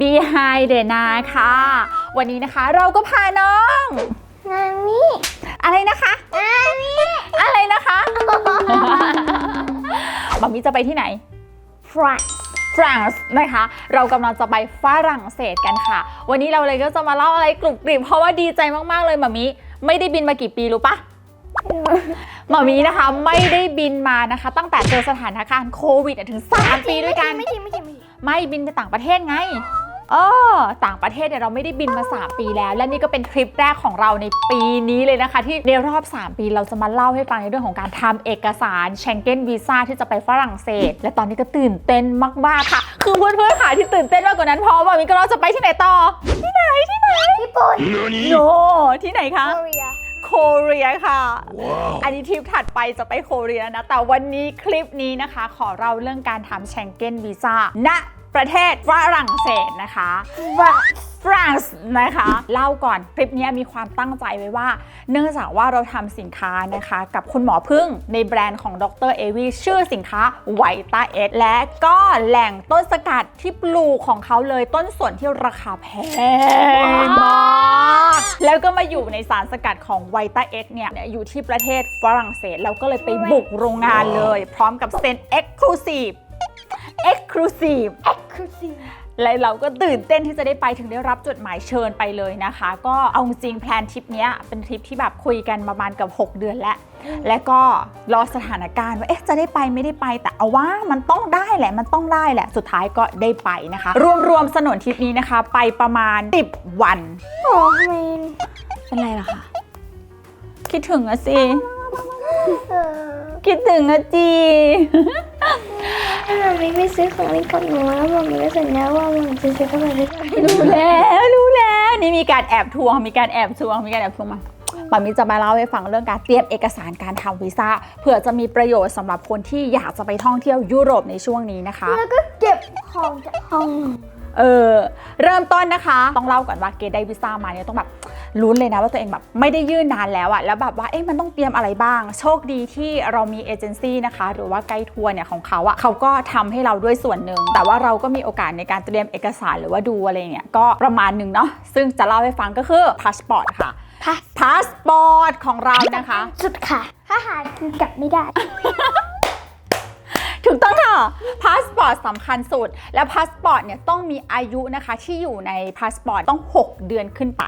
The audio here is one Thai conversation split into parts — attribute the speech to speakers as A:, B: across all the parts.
A: Behind the n a ค่ะ วันนี้นะคะเราก็พาน้อง
B: นานี่
A: อะไรนะคะ
B: นานี่
A: อะไรนะคะมัมมี่จะไปที่ไหน
B: ฟรัน
A: ฝรั่งนะคะ เรากำลังจะไปฝรั่งเศสกันค่ะ วันนี้เราเลยก็จะมาเล่าอะไรกรุบกริบเพราะว่าดีใจมากๆเลยมัมมี่ไม่ได้บินมากี่ปีรู้ปะมัมมี่นะคะไม่ได้บินมานะคะ ตั้งแต่เจอสถานการณ์โควิดอะถึง 3 ปีด้วยกัน
B: ไม่จริงไม่จริงไม่จริง
A: ไม่บินไปต่างประเทศไง เออต่างประเทศเนี่ยเราไม่ได้บินมา 3 ปีแล้ว และนี่ก็เป็นทริปแรกของเราในปีนี้เลยนะคะ ที่ในรอบ 3 ปีเราจะมาเล่าให้ฟังในเรื่องของการทำเอกสารเชงเก้นวีซ่าที่จะไปฝรั่งเศส และตอนนี้ก็ตื่นเต้นมากๆค่ะ คือเพื่อนๆค่ะที่ตื่นเต้นมากกว่านั้นเพราะว่ามินก็เราจะไปที่ไหนต่อ ที่ไหนที่ไหน
B: ญี่ปุ่น
A: โนที่ไหนคะ
B: เกาหลี
A: โคเรียค่ะอันนี้ทริปถัดไปจะไปโคเรียนะ แต่วันนี้คลิปนี้นะคะ ขอเราเรื่องการทำเชงเก้นวีซ่าณ ประเทศฝรั่งเศสนะคะ
B: ฟรัน
A: ฝรั่งนะคะ เล่าก่อนคลิปนี้มีความตั้งใจไว้ว่า เนื่องจากว่าเราทำสินค้านะคะ กับคุณหมอพึ่งในแบรนด์ของดรเอวีชื่อสินค้าไวต้าเอสและก็แหล่งต้นสกัดที่ปลูกของเขาเลยต้นส่วนที่ราคาแพงมากแล้วก็มาอยู่ในสารสกัดของไวต้าเอสเนี่ย อยู่ที่ประเทศฝรั่งเศสเราก็เลยไปบุกโรงงานเลย พร้อมกับเซ็น Exclusive Exclusive
B: คือ สิ
A: และเราก็ตื่นเต้นที่จะได้ไปถึงได้รับจดหมายเชิญไปเลยนะคะ ก็เอาจริงแพลนทริปเนี้ยเป็นทริปที่แบบคุยกันประมาณเกับ 6 เดือนแล้ว และก็รอสถานการณ์ว่าเอ๊ะจะได้ไปไม่ได้ไปแต่เอาว่ามันต้องได้แหละมันต้องได้แหละสุดท้ายก็ได้ไปนะคะ รวมๆสนนทริปนี้นะคะ ไปประมาณ 10 วัน
B: โอ้เมน
A: เป็นไรล่ะคะคิดถึงอะสิ
B: เออ
A: คิดถึงอะจี
B: ถ้าเราไม่ไปซื้อของเล่นกับหนูแล้วผมก็สัญญาว่าผมจะซื้อเข้าไปด้วยกัน
A: รู้แล้วรู้แล้วนี่มีการแอบทวงมีการแอบทวงมีการแอบทวงมาปามิจะมาเล่าให้ฟังเรื่องการเตรียมเอกสารการทำวีซ่าเผื่อจะมีประโยชน์สำหรับคนที่อยากจะไปท่องเที่ยวยุโรปในช่วงนี้นะคะ
B: แล้วก็เก็บของจากห้อง
A: เออ เริ่มต้นนะคะ ต้องเล่าก่อนว่าเกดได้วีซ่ามาเนี่ยต้องแบบลุ้นเลยนะว่าตัวเองแบบไม่ได้ยื่นนานแล้วอะแล้วแบบว่าเอ๊ะมันต้องเตรียมอะไรบ้าง โชคดีที่เรามีเอเจนซี่นะคะ หรือว่าไกด์ทัวร์เนี่ยของเขาอะเขาก็ทำให้เราด้วยส่วนหนึ่ง แต่ว่าเราก็มีโอกาสในการเตรียมเอกสารหรือว่าดูอะไรเนี่ยก็ประมาณหนึ่งเนาะซึ่งจะเล่าให้ฟังก็คือพาสปอร์ตค่ะ
B: พัส
A: พาสปอร์ตของเรานะคะ
B: สุดค่ะ ถ้าหาคือกลับไม่ได้
A: ถูกต้องค่ะ พาสปอร์ตสำคัญสุด และพาสปอร์ตเนี่ยต้องมีอายุนะคะที่อยู่ในพาสปอร์ตต้อง 6 เดือนขึ้นไป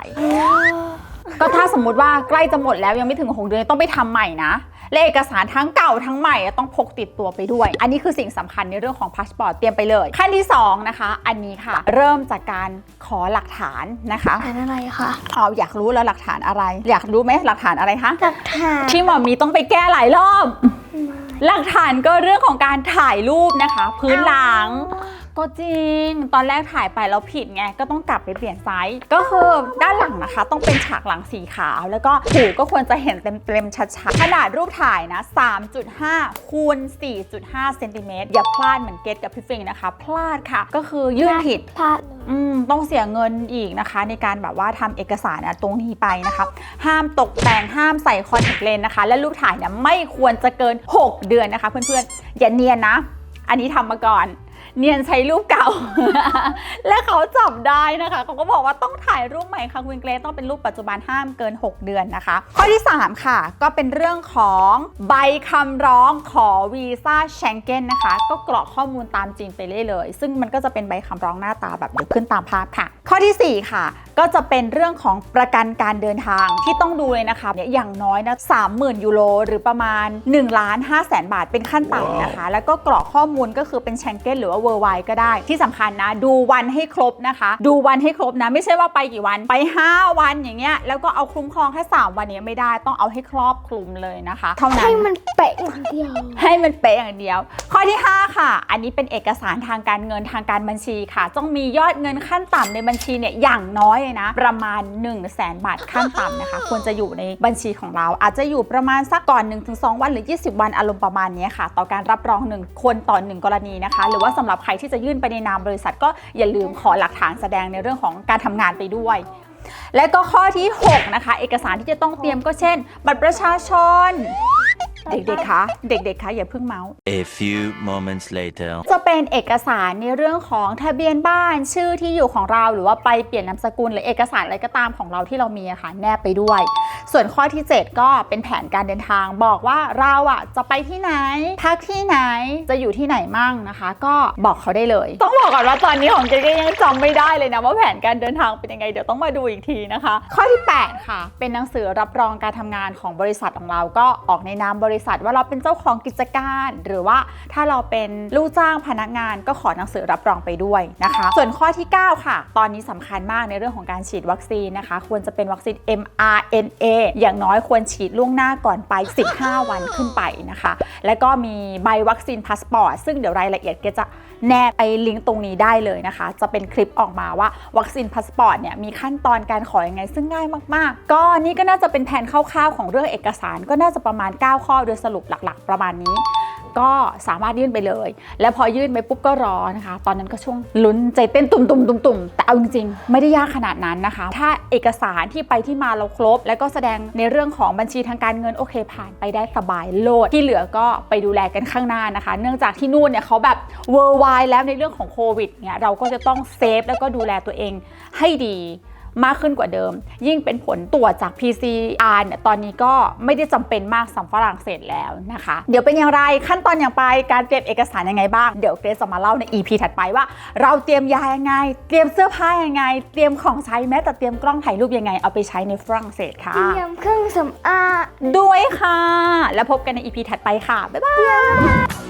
A: ก็ถ้าสมมุติว่าใกล้จะหมดแล้วยังไม่ถึง 6 เดือนต้องไปทำใหม่นะและเอกสารทั้งเก่าทั้งใหม่อะต้องพกติดตัวไปด้วย อันนี้คือสิ่งสำคัญในเรื่องของพาสปอร์ตเตรียมไปเลย ขั้นที่ 2 นะคะ อันนี้ค่ะ เริ่มจากการขอหลักฐานนะคะ
B: ฐานอะไรคะ
A: เอาอยากรู้แล้วหลักฐานอะไร อยากรู้ไหมหลักฐานอะไรคะ
B: หลักฐาน
A: ที่หมอมีต้องไปแก้หลายรอบ หลักฐานก็เรื่องของการถ่ายรูปนะคะ พื้นหลัง ก็จริง ตอนแรกถ่ายไปแล้วผิดไง ก็ต้องกลับไปเปลี่ยนไซส์ ก็คือด้านหลังนะคะ ต้องเป็นฉากหลังสีขาว แล้วก็หูก็ควรจะเห็นเต็มๆชัดๆขนาดรูปถ่ายนะ 3.5คูณ4.5เซนติเมตรอย่าพลาดเหมือนเกตกับพี่ฟิงนะคะ พลาดค่ะ ก็คือยื่นผิด
B: พลาดเลย
A: อืมต้องเสียเงินอีกนะคะ ในการแบบว่าทำเอกสารนะตรงนี้ไปนะคะ ห้ามตกแต่งห้ามใส่คอนแทคเลนส์นะคะ และรูปถ่ายเนี่ยไม่ควรจะเกิน 6 เดือนนะคะ เพื่อนๆอย่าเนียนนะ อันนี้ทำมาก่อน เนียนใช้รูปเก่า และเขาจับได้นะคะเขาก็บอกว่าต้องถ่ายรูปใหม่ค่ะคุณเกรซต้องเป็นรูปปัจจุบันห้ามเกิน 6 เดือนนะคะ ข้อที่ 3 ค่ะ ก็เป็นเรื่องของใบคำร้องขอวีซ่าเชงเก้นนะคะ ก็กรอกข้อมูลตามจริงไปเรื่อยเลย ซึ่งมันก็จะเป็นใบคำร้องหน้าตาแบบเดี๋ยวขึ้นตามภาพค่ะ ข้อทีสี่4 ค่ะ ก็จะเป็นเรื่องของประกันการเดินทางที่ต้องดูเลยนะคะเนี่ยอย่างน้อยนะ30,000ยูโรหรือประมาณ1ล้าน5แสนบาทเป็นขั้นต่ำนะคะ แล้วก็กรอกข้อมูลก็คือเป็นเชงเก้นหรือว่าเวอร์ไวก็ได้ ที่สำคัญนะ ดูวันให้ครบนะคะ ดูวันให้ครบนะ ไม่ใช่ว่าไปกี่วันไป 5 วันอย่างเงี้ยแล้วก็เอาคุ้มครองแค่ 3 วันเนี้ยไม่ได้ต้องเอาให้ครอบคลุมเลยนะคะเท่านั้น
B: ให้มันเป๊ะอย่างเดียว
A: ให้มันเป๊ะอย่างเดียว ข้อที่ 5 ค่ะ อันนี้เป็นเอกสารทางการเงินทางการบัญชีค่ะ ต้องมียอดเงินขั้นต่ำในบัญชีเนี่ยอย่างน้อยเลยนะ ประมาณ 1 0 0 0 0แสนบาทขั้นต่ำนะคะ ควรจะอยู่ในบัญชีของเรา อาจจะอยู่ประมาณสักก่อน 1-2 วันหรือ 20 วันอารมณ์ประมาณเนี้ยค่ะ ต่อการรับรอง 1 คนต่อ 1 กรณีนะคะ หรือว่าสำหรับใครที่จะยื่นไปในนามบริษัท ก็อย่าลืมขอหลักฐานแสดงในเรื่องของการทำงานไปด้วย และก็ข้อที่ 6 นะคะ เอกสารที่จะต้องเตรียมก็เช่น บัตรประชาชนเด็กๆ คะ เด็กๆ คะ อย่าเพิ่งเมาส์
C: A few moments later.
A: จะเป็นเอกสารในเรื่องของทะเบียนบ้าน ชื่อที่อยู่ของเรา หรือว่าไปเปลี่ยนนามสกุล หรือเอกสารอะไรก็ตามของเราที่เรามีอะค่ะ แนบไปด้วย ส่วนข้อที่ 7 ก็เป็นแผนการเดินทาง บอกว่าเราอะจะไปที่ไหน พักที่ไหนจะอยู่ที่ไหนมั่งนะคะ ก็บอกเขาได้เลย ต้องบอกก่อนว่าตอนนี้ของเจ๊ก็ยังจำไม่ได้เลยนะว่าแผนการเดินทางเป็นยังไงเดี๋ยวต้องมาดูอีกทีนะคะ ข้อที่ 8 ค่ะ เป็นหนังสือรับรองการทำงานของบริษัทของเราก็ออกในนามบริษัทว่าเราเป็นเจ้าของกิจการ หรือว่าถ้าเราเป็นลูกจ้างพนักงานก็ขอหนังสือรับรองไปด้วยนะคะ ส่วนข้อที่ 9 ค่ะ ตอนนี้สำคัญมากในเรื่องของการฉีดวัคซีนนะคะ ควรจะเป็นวัคซีน mRNA อย่างน้อยควรฉีดล่วงหน้าก่อนไป 15 วันขึ้นไปนะคะ แล้วก็มีใบวัคซีนพาสปอร์ตซึ่งเดี๋ยวรายละเอียดก็จะแนบไปลิงก์ตรงนี้ได้เลยนะคะ จะเป็นคลิปออกมาว่าวัคซีนพาสปอร์ตเนี่ยมีขั้นตอนการขอยังไงซึ่งง่ายมาก ๆ ก็นี่ก็น่าจะเป็นแผนคร่าวๆของเรื่องเอกสารก็น่าจะประมาณ 9 ข้อโดยสรุปหลัก ๆ ประมาณนี้ ก็สามารถยื่นไปเลย แล้วพอยื่นไปปุ๊บก็รอนะคะ ตอนนั้นก็ช่วงลุ้นใจเต้นตุ่มๆตุ่มๆแต่เอาจริงๆ ไม่ได้ยากขนาดนั้นนะคะ ถ้าเอกสารที่ไปที่มาเราครบ แล้วก็แสดงในเรื่องของบัญชีทางการเงินโอเค ผ่านไปได้สบายโลด ที่เหลือก็ไปดูแลกันข้างหน้านะคะ เนื่องจากที่นู่นเนี่ยเขาแบบ worldwide แล้วในเรื่องของโควิดเนี่ยเราก็จะต้องเซฟแล้วก็ดูแลตัวเองให้ดี มากขึ้นกว่าเดิม ยิ่งเป็นผลตรวจจาก PCR เนี่ยตอนนี้ก็ไม่ได้จำเป็นมากสำหรับฝรั่งเศสแล้วนะคะ เดี๋ยวเป็นอย่างไรขั้นตอนอย่างไปการเตรียมเอกสารยังไงบ้าง เดี๋ยวเกรซจะมาเล่าใน EP ถัดไปว่า เราเตรียมยายังไง เตรียมเสื้อผ้ายังไง เตรียมของใช้แม้แต่เตรียมกล้องถ่ายรูปยังไงเอาไปใช้ในฝรั่งเศสค่ะ
B: เตรียมเครื่องสำอาง
A: ด้วยค่ะ แล้วพบกันใน EP ถัดไปค่ะบ๊ายบาย